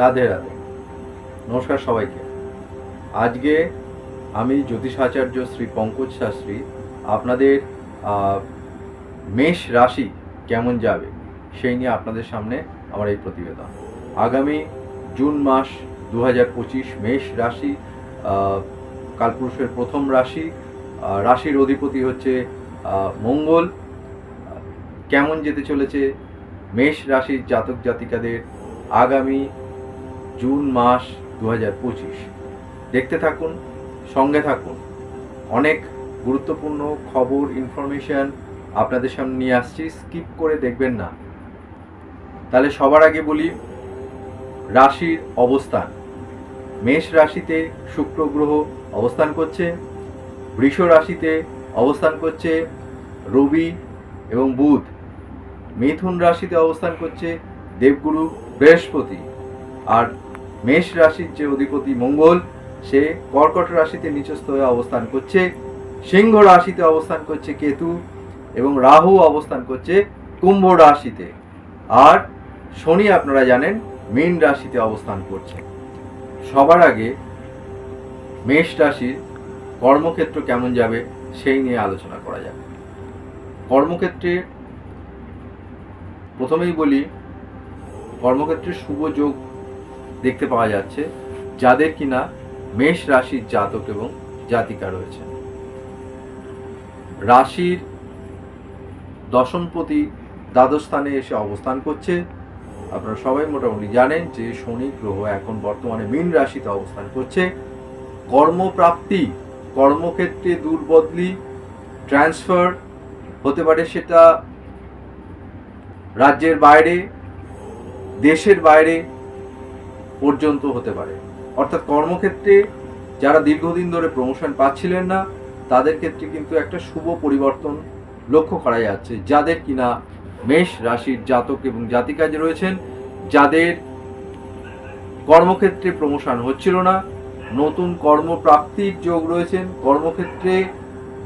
রাধে রাধে। নমস্কার সবাইকে। আজকে আমি জ্যোতিষাচার্য শ্রী পঙ্কজ শাস্ত্রী আপনাদের মেষ রাশি কেমন যাবে সেই নিয়ে আপনাদের সামনে আমার এই প্রতিবেদন। আগামী জুন মাস দু হাজার পঁচিশ মেষ রাশি কালপুরুষের প্রথম রাশি রাশির অধিপতি হচ্ছে মঙ্গল। কেমন যেতে চলেছে মেষ রাশির জাতক জাতিকাদের আগামী জুন মাস দু হাজার পঁচিশ। দেখতে থাকুন, সঙ্গে থাকুন। অনেক গুরুত্বপূর্ণ খবর ইনফরমেশন আপনাদের সামনে নিয়ে আসছি স্কিপ করে দেখবেন না। তাহলে সবার আগে বলি, রাশির অবস্থান। মেষ রাশিতে শুক্র গ্রহ অবস্থান করছে, বৃষ রাশিতে অবস্থান করছে রবি এবং বুধ। মিথুন রাশিতে অবস্থান করছে দেবগুরু বৃহস্পতি। আর মেষ রাশির যে অধিপতি মঙ্গল, সে কর্কট রাশিতে নিচস্থ হয়ে অবস্থান করছে, সিংহ রাশিতে অবস্থান করছে কেতু এবং রাহু অবস্থান করছে কুম্ভ রাশিতে। আর শনি আপনারা জানেন মীন রাশিতে অবস্থান করছে। সবার আগে মেষ রাশির কর্মক্ষেত্র কেমন যাবে সেই নিয়ে আলোচনা করা যাবে কর্মক্ষেত্রে প্রথমেই বলি, কর্মক্ষেত্রে শুভ যোগ দেখতে পাওয়া যাচ্ছে যাদের কিনা মেষ রাশির জাতক এবং জাতিকা রয়েছে। রাশির দশমপতি দ্বাদশ স্থানে এসে অবস্থান করছে। আপনারা সবাই মোটামুটি জানেন যে শনি গ্রহ এখন বর্তমানে মীন রাশিতে অবস্থান করছে। কর্মপ্রাপ্তি, কর্মক্ষেত্রে দুর্বদলি, ট্রান্সফার হতে পারে সেটা রাজ্যের বাইরে, দেশের বাইরে পর্যন্ত হতে পারে। অর্থাৎ কর্মক্ষেত্রে যারা দীর্ঘদিন ধরে প্রমোশন পাচ্ছিলেন না, তাদের ক্ষেত্রে কিন্তু একটা শুভ পরিবর্তন লক্ষ্য করা যাচ্ছে। যাদের কিনা মেষ রাশির জাতক এবং জাতিকাজ রয়েছেন, যাদের কর্মক্ষেত্রে প্রমোশন হচ্ছিল না, নতুন কর্মপ্রাপ্তির যোগ রয়েছেন, কর্মক্ষেত্রে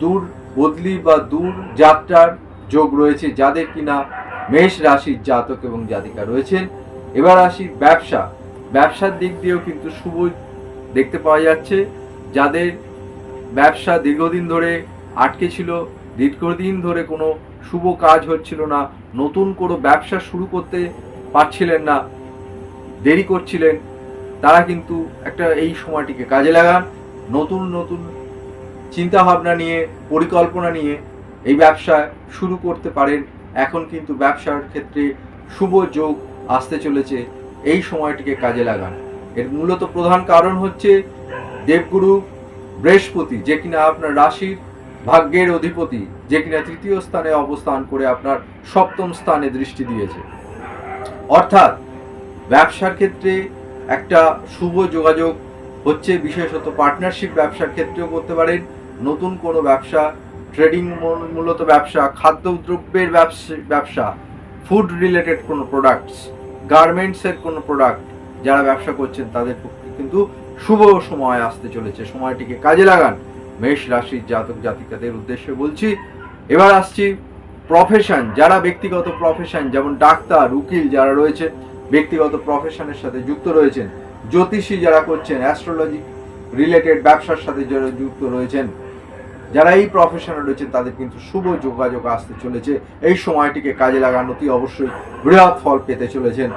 দূর বদলি বা দূর যাত্রার যোগ রয়েছে, যাদের কিনা মেষ রাশির জাতক এবং জাতিকা রয়েছেন। এবার আসি ব্যবসা। ব্যবসার দিক দিয়েও কিন্তু শুভ দেখতে পাওয়া যাচ্ছে। যাদের ব্যবসা দীর্ঘদিন ধরে আটকে ছিল, দীর্ঘদিন ধরে কোনো শুভ কাজ হচ্ছিল না, নতুন কোনো ব্যবসা শুরু করতে পারছিলেন না, দেরি করছিলেন, তারা কিন্তু একটা এই সময়টিকে কাজে লাগান। নতুন নতুন চিন্তা ভাবনা নিয়ে, পরিকল্পনা নিয়ে এই ব্যবসা শুরু করতে পারেন। এখন কিন্তু ব্যবসার ক্ষেত্রে শুভ যোগ আসতে চলেছে। এই সময়টিকে কাজে লাগান। এর মূলত প্রধান কারণ হচ্ছে দেবগুরু বৃহস্পতি, যে কিনা আপনার রাশির ভাগ্যের অধিপতি, যে কিনা তৃতীয় স্থানে অবস্থান করে আপনার সপ্তম স্থানে দৃষ্টি দিয়েছে। অর্থাৎ ব্যবসার ক্ষেত্রে একটা শুভ যোগাযোগ হচ্ছে, বিশেষত পার্টনারশিপ ব্যবসার ক্ষেত্রেও করতে পারেন। নতুন কোনো ব্যবসা ট্রেডিং মূলত ব্যবসা, খাদ্যদ্রব্যের ব্যবসা ব্যবসা ফুড রিলেটেড কোনো প্রোডাক্টস গার্মেন্টসের কোনো প্রোডাক্ট যারা ব্যবসা করছেন তাদের পক্ষে কিন্তু শুভ সময় আসতে চলেছে। সময়টিকে কাজে লাগান। মেষ রাশির জাতক জাতিকাদের উদ্দেশ্যে বলছি, এবার আসছি প্রফেশন যারা ব্যক্তিগত প্রফেশন যেমন ডাক্তার, উকিল যারা রয়েছে ব্যক্তিগত প্রফেশনের সাথে যুক্ত রয়েছেন। জ্যোতিষী যারা করছেন অ্যাস্ট্রোলজি রিলেটেড ব্যবসার সাথে যারা যুক্ত রয়েছেন যারা এই প্রফেশনে রয়েছেন, তাদের কিন্তু শুভ যোগাযোগ আসতে চলেছে। এই সময়টিকে কাজে লাগানো অতি অবশ্যই বৃহৎ ফল পেতে চলেছেন।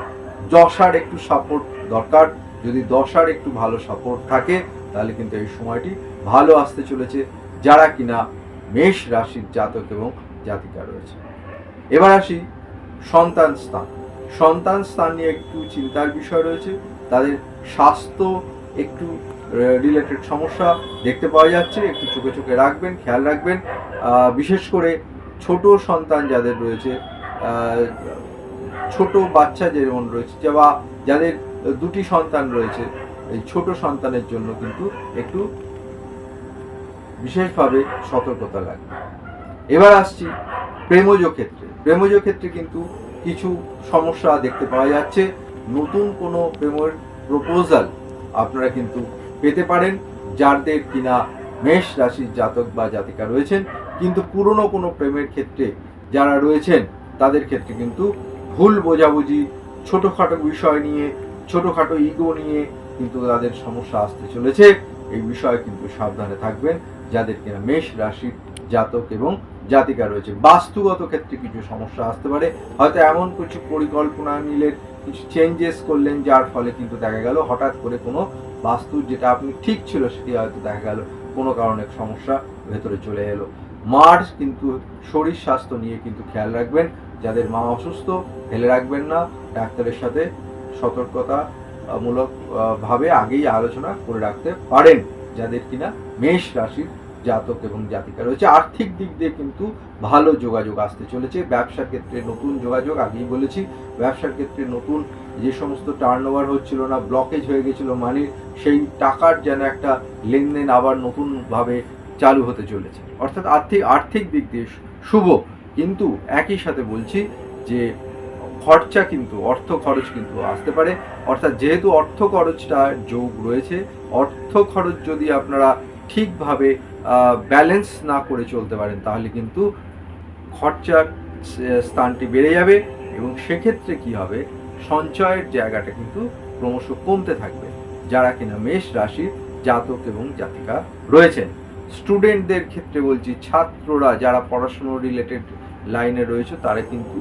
দশার একটু সাপোর্ট দরকার। যদি দশার একটু ভালো সাপোর্ট থাকে, তাহলে কিন্তু এই সময়টি ভালো আসতে চলেছে। যারা কিনা মেষ রাশির জাতক এবং জাতিকা রয়েছে। এবার আসি সন্তান স্থান। সন্তান স্থান নিয়ে একটু চিন্তার বিষয় রয়েছে। তাদের স্বাস্থ্য একটু রিলেটেড সমস্যা দেখতে পাওয়া যাচ্ছে। একটু চোখে চোখে রাখবেন, খেয়াল রাখবেন। বিশেষ করে ছোট সন্তান যাদের রয়েছে ছোট বাচ্চা যেমন রয়েছে বা যাদের দুটি সন্তান রয়েছে, এই ছোট সন্তানের জন্য কিন্তু একটু বিশেষভাবে সতর্কতা লাগবে। এবার আসছি প্রেমজ ক্ষেত্রে। প্রেমজ ক্ষেত্রে কিন্তু কিছু সমস্যা দেখতে পাওয়া যাচ্ছে। নতুন কোনো প্রেমের প্রপোজাল আপনারা কিন্তু পেতে পারেন যাদের কিনা মেষ রাশির জাতক বা জাতিকা রয়েছেন, কিন্তু পুরনো কোনো প্রেমের ক্ষেত্রে যারা রয়েছেন, তাদের ক্ষেত্রে কিন্তু ভুল বোঝাবুঝি, ছোটোখাটো বিষয় নিয়ে, ছোটোখাটো ইগো নিয়ে কিন্তু তাদের সমস্যা আসতে চলেছে। এই বিষয়ে কিন্তু সাবধানে থাকবেন, যাদের কিনা মেষ রাশির জাতক এবং জাতিকা রয়েছে। বাস্তুগত ক্ষেত্রে কিছু সমস্যা আসতে পারে, হয়তো এমন কিছু পরিকল্পনা নিলেন কিছু চেঞ্জেস করলেন, যার ফলে কিন্তু দেখা গেল হঠাৎ করে কোনো বাস্তু যেটা আপনি ঠিক ছিল সেটি হয়তো দেখা গেল, কোনো কারণে সমস্যা ভেতরে চলে এলো। মার কিন্তু শরীর স্বাস্থ্য নিয়ে কিন্তু খেয়াল রাখবেন, যাদের মা অসুস্থ ফেলে রাখবেন না, ডাক্তারের সাথে সতর্কতা মূলক ভাবে আগেই আলোচনা করে রাখতে পারেন, যাদের কিনা মেষ রাশির জাতক এবং জাতিকা রয়েছে। আর্থিক দিক দিয়ে কিন্তু ভালো যোগাযোগ আসতে চলেছে। ব্যবসার ক্ষেত্রে নতুন যোগাযোগ, আগেই বলেছি, ব্যবসার ক্ষেত্রে নতুন যে সমস্ত টার্ন ওভার হচ্ছিল না ব্লকেজ হয়ে গেছিল মানে সেই টাকার যেন একটা লেনদেন আবার নতুনভাবে চালু হতে চলেছে। অর্থাৎ আর্থিক আর্থিক দিক দিয়ে শুভ। কিন্তু একই সাথে বলছি যে খরচা কিন্তু, অর্থ খরচ কিন্তু আসতে পারে। অর্থাৎ যেহেতু অর্থ খরচটা যোগ রয়েছে, অর্থ খরচ যদি আপনারা ঠিকভাবে ব্যালেন্স না করে চলতে পারেন, তাহলে কিন্তু খরচার স্থানটি বেড়ে যাবে এবং সেক্ষেত্রে কি হবে? সঞ্চয়ের জায়গাটা কিন্তু ক্রমশ কমতে থাকবে, যারা কিনা মেষ রাশির জাতক এবং জাতিকা রয়েছেন। স্টুডেন্টদের ক্ষেত্রে বলছি, ছাত্ররা যারা পড়াশুনো রিলেটেড লাইনে রয়েছে, তারা কিন্তু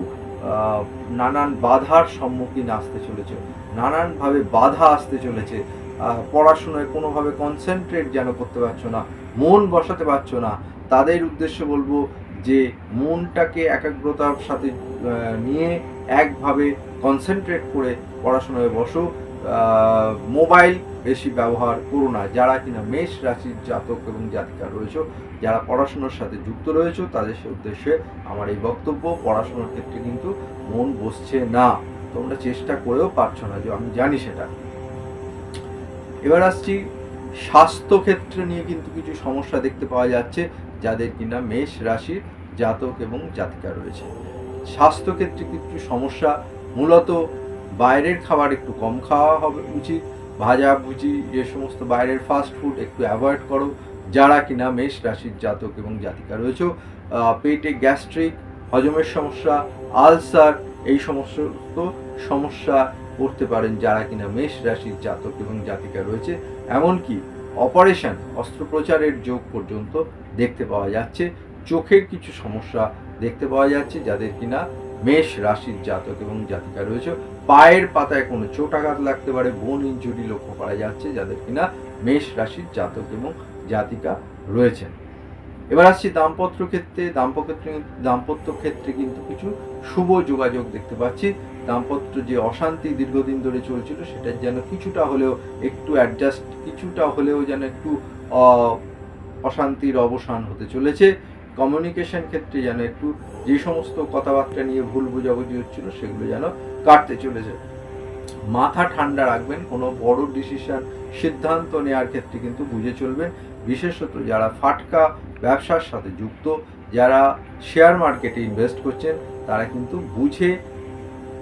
নানান বাধার সম্মুখীন আসতে চলেছে, নানানভাবে বাধা আসতে চলেছে পড়াশোনায় কোনোভাবে কনসেন্ট্রেট যেন করতে পারছ না, মন বসাতে পারছ না, তাদের উদ্দেশ্যে বলব যে মনটাকে একাগ্রতার সাথে নিয়ে একভাবে কনসেন্ট্রেট করে পড়াশোনায় বসো। মোবাইল বেশি ব্যবহার করো না, যারা কিনা মেষ রাশির জাতক এবং জাতিকা রয়েছে, যারা পড়াশোনার সাথে যুক্ত রয়েছে, তাদের উদ্দেশ্যে আমার এই বক্তব্য। পড়াশোনার ক্ষেত্রে কিন্তু মন বসছে না, তোমরা চেষ্টা করেও পারছ না, যে আমি জানি সেটা। এবার আসছি স্বাস্থ্য ক্ষেত্রে নিয়ে কিন্তু কিছু সমস্যা দেখতে পাওয়া যাচ্ছে, যাদের কিনা মেষ রাশির জাতক এবং জাতিকা রয়েছে। স্বাস্থ্য ক্ষেত্রে কিছু সমস্যা, মূলত বাইরের খাবার একটু কম খাওয়া হবে উচিত, ভাজা, ভুজি, যে সমস্ত বাইরের ফাস্ট ফুড একটু অ্যাভয়েড করো, যারা কিনা মেষ রাশির জাতক এবং জাতিকা রয়েছে। পেটে গ্যাস্ট্রিক হজমের সমস্যা আলসার এই সমস্ত সমস্যা করতে পারেন যারা কিনা মেষ রাশির জাতক এবং জাতিকা রয়েছে, এমনকি অপারেশন, অস্ত্রোপচারের যোগ পর্যন্ত দেখতে পাওয়া যাচ্ছে। চোখের কিছু সমস্যা দেখতে পাওয়া যাচ্ছে, যাদের কিনা মেষ রাশির জাতক এবং জাতিকা রয়েছে। পায়ের পাতায় কোনো চোটাঘাত লাগতে পারে বোন ইঞ্জুরি লক্ষ্য করা যাচ্ছে, যাদের কিনা মেষ রাশির জাতক এবং জাতিকা রয়েছেন। এবার আসছি দাম্পত্য ক্ষেত্রে। দাম্পত্য দাম্পত্য ক্ষেত্রে কিন্তু কিছু শুভ যোগাযোগ দেখতে পাচ্ছি। দাম্পত্য যে অশান্তি দীর্ঘদিন ধরে চলছিল, সেটা যেন কিছুটা হলেও একটু অ্যাডজাস্ট কিছুটা হলেও যেন একটু অশান্তির অবসান হতে চলেছে। কমিউনিকেশন ক্ষেত্রে যেন একটু যে সমস্ত কথাবার্তা নিয়ে ভুল বোঝাবুঝি হচ্ছিল, সেগুলো যেন কাটতে চলেছে। মাথা ঠান্ডা রাখবেন, কোনো বড় ডিসিশন সিদ্ধান্ত নেওয়ার ক্ষেত্রে কিন্তু বুঝে চলবেন। বিশেষত যারা ফাটকা ব্যবসার সাথে যুক্ত, যারা শেয়ার মার্কেটে ইনভেস্ট করছেন, তারা কিন্তু বুঝে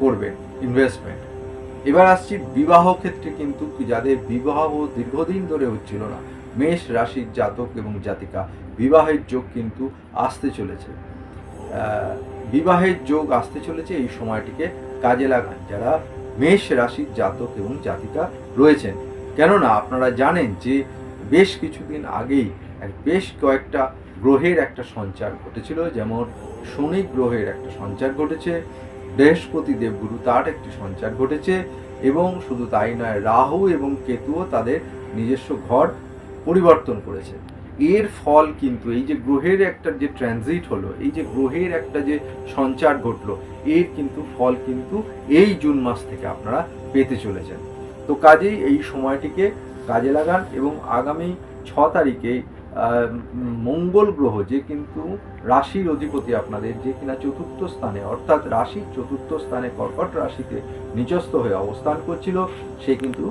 করবেন ইনভেস্টমেন্ট এবার আসছি বিবাহ ক্ষেত্রে কিন্তু যাদের বিবাহ দীর্ঘদিন ধরে হচ্ছিল না, মেষ রাশির জাতক এবং জাতিকা, বিবাহের যোগ কিন্তু আসতে চলেছে। বিবাহের যোগ আসতে চলেছে এই সময়টিকে কাজে লাগান যারা মেষ রাশির জাতক এবং জাতিকা রয়েছেন। কেননা আপনারা জানেন যে বেশ কিছুদিন আগেই বেশ কয়েকটা গ্রহের একটা সঞ্চার ঘটেছিল, যেমন শনি গ্রহের একটা সঞ্চার ঘটেছে বৃহস্পতি দেবগুরু তার একটি সঞ্চার ঘটেছে এবং শুধু তাই নয়, রাহু এবং কেতুও তাদের নিজস্ব ঘর পরিবর্তন করেছে। এর ফল কিন্তু এই যে গ্রহের একটা যে ট্রানজিট হলো, এই যে গ্রহের একটা যে সঞ্চার ঘটলো, এর কিন্তু ফল কিন্তু এই জুন মাস থেকে আপনারা পেতে চলেছেন। তো কাজেই এই সময়টিকে কাজে লাগান এবং আগামী ছ তারিখে মঙ্গল গ্রহ যে কিন্তু রাশির অধিপতি আপনাদের যে কিনা চতুর্থ স্থানে, অর্থাৎ রাশির চতুর্থ স্থানে কর্কট রাশিতে নিচস্থ হয়ে অবস্থান করছিল, সে কিন্তু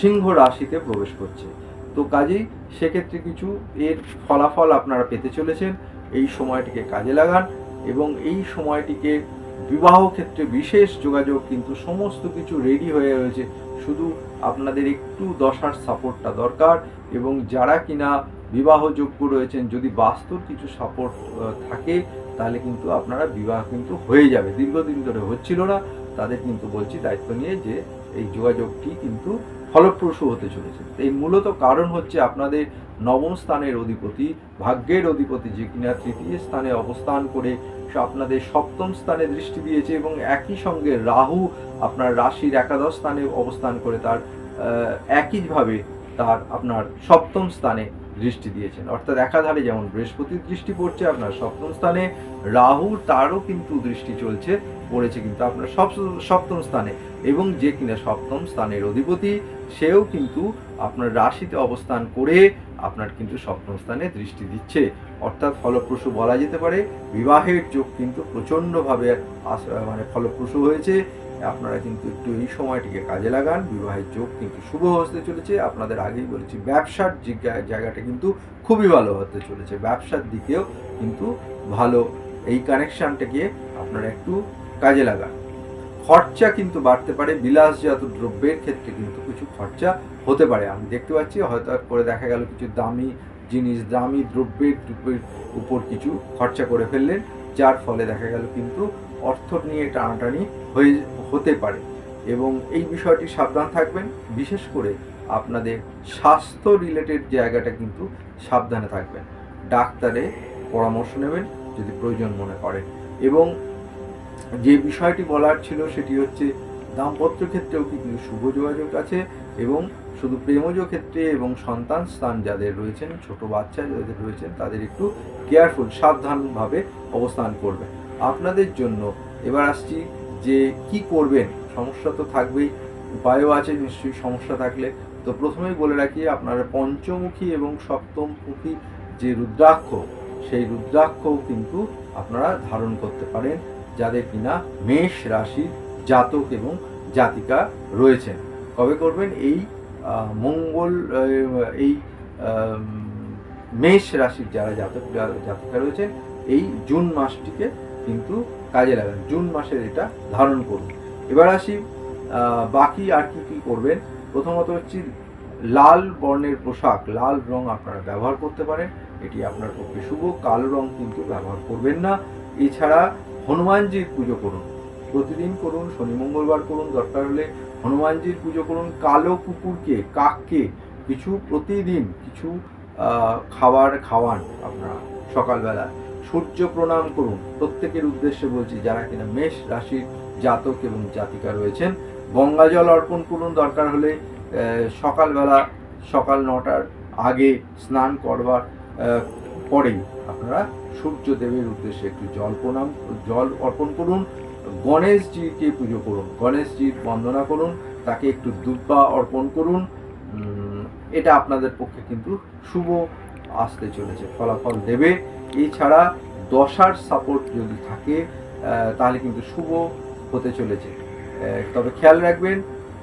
সিংহ রাশিতে প্রবেশ করছে। তো কাজেই সেক্ষেত্রে কিছু এর ফলাফল আপনারা পেতে চলেছেন। এই সময়টিকে কাজে লাগান এবং এই সময়টিকে বিবাহ ক্ষেত্রে বিশেষ যোগাযোগ কিন্তু সমস্ত কিছু রেডি হয়ে রয়েছে। শুধু আপনাদের একটু দশার সাপোর্টটা দরকার এবং যারা কিনা বিবাহযোগ্য রয়েছেন। যদি বাস্তব কিছু সাপোর্ট থাকে, তাহলে কিন্তু আপনারা বিবাহ কিন্তু হয়ে যাবে। দীর্ঘদিন ধরে হচ্ছিল না। তাদের কিন্তু বলছি দায়িত্ব নিয়ে যে এই যোগাযোগটি কিন্তু ফলপ্রসূ হতে চলেছে। এই মূলত কারণ হচ্ছে আপনাদের নবম স্থানের অধিপতি, ভাগ্যের অধিপতি যে কিনা তৃতীয় স্থানে অবস্থান করে আপনাদের সপ্তম স্থানে দৃষ্টি দিয়েছে এবং একই সঙ্গে রাহু আপনার রাশির একাদশ স্থানে অবস্থান করে তার একইভাবে তার আপনার সপ্তম স্থানে দৃষ্টি দিয়েছেন। অর্থাৎ একাধারে যেমন বৃহস্পতির দৃষ্টি পড়ছে, আপনার সপ্তম স্থানে রাহুর তারও কিন্তু দৃষ্টি চলছে, পড়েছে কিন্তু আপনার সপ- সপ্তম স্থানে। এবং যে কিনা সপ্তম স্থানের অধিপতি, সেও কিন্তু আপনার রাশিতে অবস্থান করে আপনার কিন্তু সপ্তম স্থানে দৃষ্টি দিচ্ছে। অর্থাৎ ফলপ্রসূ বলা যেতে পারে, বিবাহের যোগ কিন্তু প্রচণ্ডভাবে মানে ফলপ্রসূ হয়েছে। আপনারা কিন্তু একটু এই সময়টিকে কাজে লাগান। বিবাহের যোগ কিন্তু শুভ হতে চলেছে। আপনাদের আগেই বলেছি, ব্যবসার জায়গাটা কিন্তু খুবই ভালো হতে চলেছে। ব্যবসার দিকেও কিন্তু ভালো এই কানেকশনটাকে আপনারা একটু কাজে লাগান। খরচা কিন্তু বাড়তে পারে। বিলাসজাত দ্রব্যের ক্ষেত্রে কিন্তু কিছু খরচা হতে পারে। আমি দেখতে পাচ্ছি, হয়তো করে দেখা গেল কিছু দামি জিনিস, দামি দ্রব্যের উপর কিছু খরচা করে ফেললেন। যার ফলে দেখা গেল কিন্তু অর্থ নিয়ে টানাটানি হয়ে হতে পারে। এবং এই বিষয়টি সাবধান থাকবেন, বিশেষ করে আপনাদের স্বাস্থ্য রিলেটেড জায়গাটা কিন্তু সাবধানে থাকবেন। ডাক্তারে পরামর্শ নেবেন যদি প্রয়োজন মনে করেন। এবং যে বিষয়টি বলার ছিল সেটি হচ্ছে দাম্পত্য ক্ষেত্রেও কিন্তু শুভ যোগাযোগ আছে এবং শুধু প্রেমজ ক্ষেত্রে এবং সন্তান স্থান যাদের রয়েছেন, ছোট বাচ্চা যাদের রয়েছেন, তাদের একটু কেয়ারফুল সাবধানভাবে অবস্থান করবেন। আপনাদের জন্য। এবার আসছি যে কি করবেন, সমস্যা তো থাকবেই, উপায়ও আছে নিশ্চয়ই সমস্যা থাকলে। তো প্রথমেই বলে রাখি, আপনারা পঞ্চমুখী এবং সপ্তমমুখী যে রুদ্রাক্ষ, সেই রুদ্রাক্ষও কিন্তু আপনারা ধারণ করতে পারেন, যাদের কিনা মেষ রাশির জাতক এবং জাতিকা রয়েছেন। কবে করবেন? এই মঙ্গল এই মেষ রাশির যারা জাতক, জাতিকা রয়েছেন, এই জুন মাসটিকে কিন্তু কাজে লাগান। জুন মাসের এটা ধারণ করুন। এবার আসি বাকি আর কি কি করবেন? প্রথমত হচ্ছে লাল বর্ণের পোশাক। লাল রং আপনারা ব্যবহার করতে পারেন। এটি আপনার পক্ষে শুভ। কালো রং কিন্তু ব্যবহার করবেন না। এছাড়া হনুমানজির পুজো করুন। প্রতিদিন করুন, শনি মঙ্গলবার করুন, দরকার হলে হনুমানজির পুজো করুন। কালো কুকুরকে, কাককে কিছু প্রতিদিন কিছু খাবার খাওয়ান আপনারা সকালবেলা। সূর্য প্রণাম করুন। প্রত্যেকের উদ্দেশ্যে বলছি, যারা কিনা মেষ রাশির জাতক এবং জাতিকা রয়েছেন, গঙ্গা জল অর্পণ করুন। দরকার হলে সকালবেলা সকাল নটার আগে স্নান করবার পরেই আপনারা সূর্যদেবের উদ্দেশ্যে একটু জল প্রণাম, জল অর্পণ করুন। গণেশজিকে পুজো করুন, গণেশজির বন্দনা করুন, তাকে একটু দুব্বা অর্পণ করুন। এটা আপনাদের পক্ষে কিন্তু শুভ, আসতে চলেছে, ফলাফল দেবে। এছাড়া দশার সাপোর্ট যদি থাকে তাহলে কিন্তু শুভ হতে চলেছে। তবে খেয়াল রাখবেন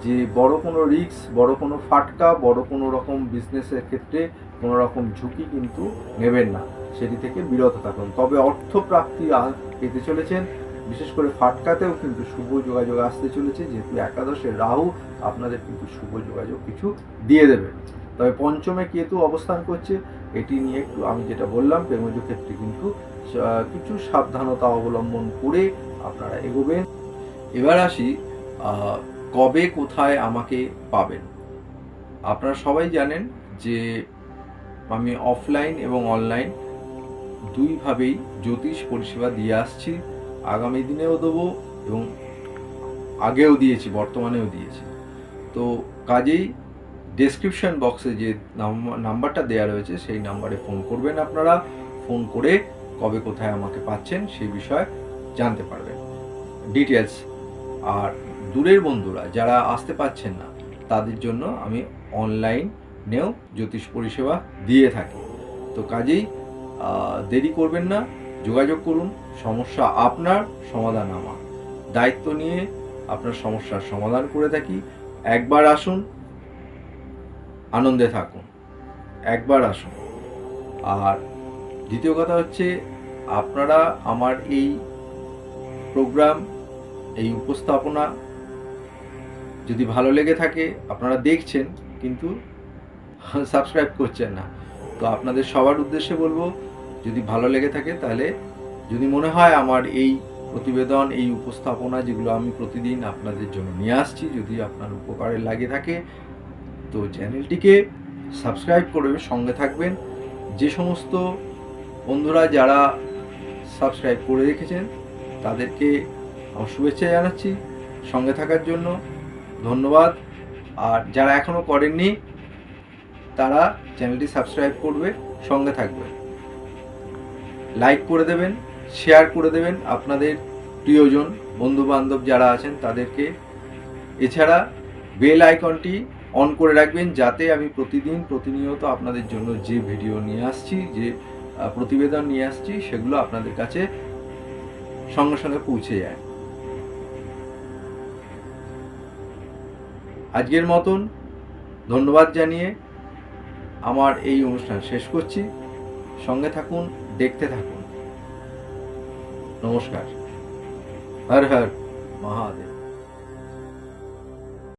যে বড় কোনো রিস্ক বড় কোনো ফাটকা, বড় কোনো রকম বিজনেসের ক্ষেত্রে কোনো রকম ঝুঁকি কিন্তু নেবেন না। সেটি থেকে বিরত থাকুন। তবে অর্থপ্রাপ্তি পেতে চলেছেন। বিশেষ করে ফাটকাতেও কিন্তু শুভ যোগাযোগ আসতে চলেছে। যেহেতু একাদশে রাহু, আপনাদের কিন্তু শুভ যোগাযোগ কিছু দিয়ে দেবে। তবে পঞ্চমে কেতু অবস্থান করছে, এটি নিয়ে একটু আমি যেটা বললাম, প্রেমজ ক্ষেত্রে কিন্তু কিছু সাবধানতা অবলম্বন করে আপনারা এগোবেন। এবার আসি কবে কোথায় আমাকে পাবেন? আপনারা সবাই জানেন যে আমি অফলাইন এবং অনলাইন দুইভাবেই জ্যোতিষ পরিষেবা দিয়ে আসছি। আগামী দিনেও দেবো এবং আগেও দিয়েছি, বর্তমানেও দিয়েছি। তো কাজেই ডেসক্রিপশন বক্সে যে নাম- নাম্বারটা দেওয়া রয়েছে, সেই নাম্বারে ফোন করবেন আপনারা। ফোন করে কবে কোথায় আমাকে পাচ্ছেন, সেই বিষয়ে জানতে পারবেন। ডিটেলস আর দূরের বন্ধুরা, যারা আসতে পারছেন না, তাদের জন্য আমি অনলাইনেও জ্যোতিষ পরিষেবা দিয়ে থাকি। তো কাজেই দেরি করবেন না, যোগাযোগ করুন, সমস্যা আপনার, সমাধান আমার। দায়িত্ব নিয়ে আপনার সমস্যার সমাধান করে থাকি। একবার আসুন আনন্দে থাকুন। একবার আসুন। আর দ্বিতীয় কথা হচ্ছে, আপনারা আমার এই প্রোগ্রাম, এই উপস্থাপনা যদি ভালো লেগে থাকে, আপনারা দেখছেন, কিন্তু সাবস্ক্রাইব করছেন না। তো আপনাদের সবার উদ্দেশ্যে বলব, যদি ভালো লেগে থাকে তাহলে যদি মনে হয় আমার এই প্রতিবেদন, এই উপস্থাপনা যেগুলো আমি প্রতিদিন আপনাদের জন্য নিয়ে আসছি, যদি আপনার উপকারে লাগে থাকে তো চ্যানেলটিকে সাবস্ক্রাইব করে সঙ্গে থাকবেন। যে সমস্ত বন্ধুরা যারা সাবস্ক্রাইব করে রেখেছেন, তাদেরকে আমার শুভেচ্ছা জানাচ্ছি। সঙ্গে থাকার জন্য ধন্যবাদ। আর যারা এখনও করেননি, তারা চ্যানেলটি সাবস্ক্রাইব করবে, সঙ্গে থাকবে। লাইক করে দেবেন, শেয়ার করে দেবেন আপনাদের প্রিয়জন বন্ধু বান্ধব যারা আছেন, তাদেরকে। এছাড়া বেল আইকনটি অন করে রাখবেন যাতে আমি প্রতিদিন প্রতিনিয়ত আপনাদের জন্য যে ভিডিও নিয়ে আসছি, যে প্রতিবেদন নিয়ে আসছি, সেগুলো আপনাদের কাছে সঙ্গে সঙ্গে পৌঁছে যায়। আজকের মতন ধন্যবাদ জানিয়ে আমার এই অনুষ্ঠান শেষ করছি। সঙ্গে থাকুন, দেখতে থাকুন। নমস্কার। হর হর, মহাদেব।